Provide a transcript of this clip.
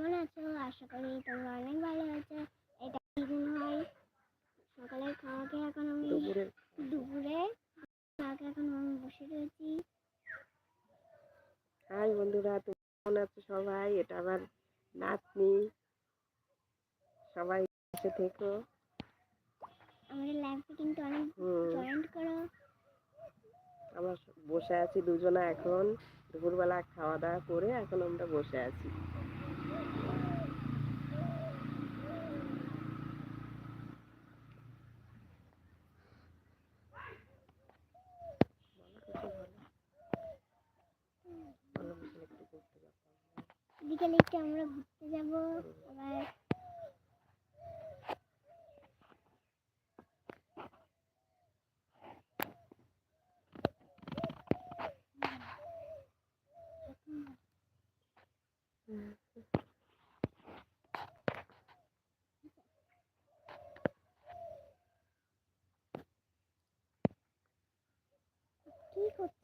কেমন আছো? আশা করি তোমরা অনেক ভালো আছো। এটা দ্বিগুণ হয়। সকালের খাওয়া খেয়ে এখন আমি দুপুরে। খাওয়া খেয়ে এখন আমি বসে রয়েছি। হাই বন্ধুরা কেমন আছো সবাই? এটা আমার নাতনি। সবাই এসে থেকো। আমাদের লাইভ ফিটিংটা অনেক জয়েন্ট করো। আমরা বসে আছি দুজনা এখন। দুপুরবেলা খাওয়া দাওয়া করে এখন আমরা বসে আছি। বিকেলে একটু আমরা ঘুরতে যাব। আবার কি করছ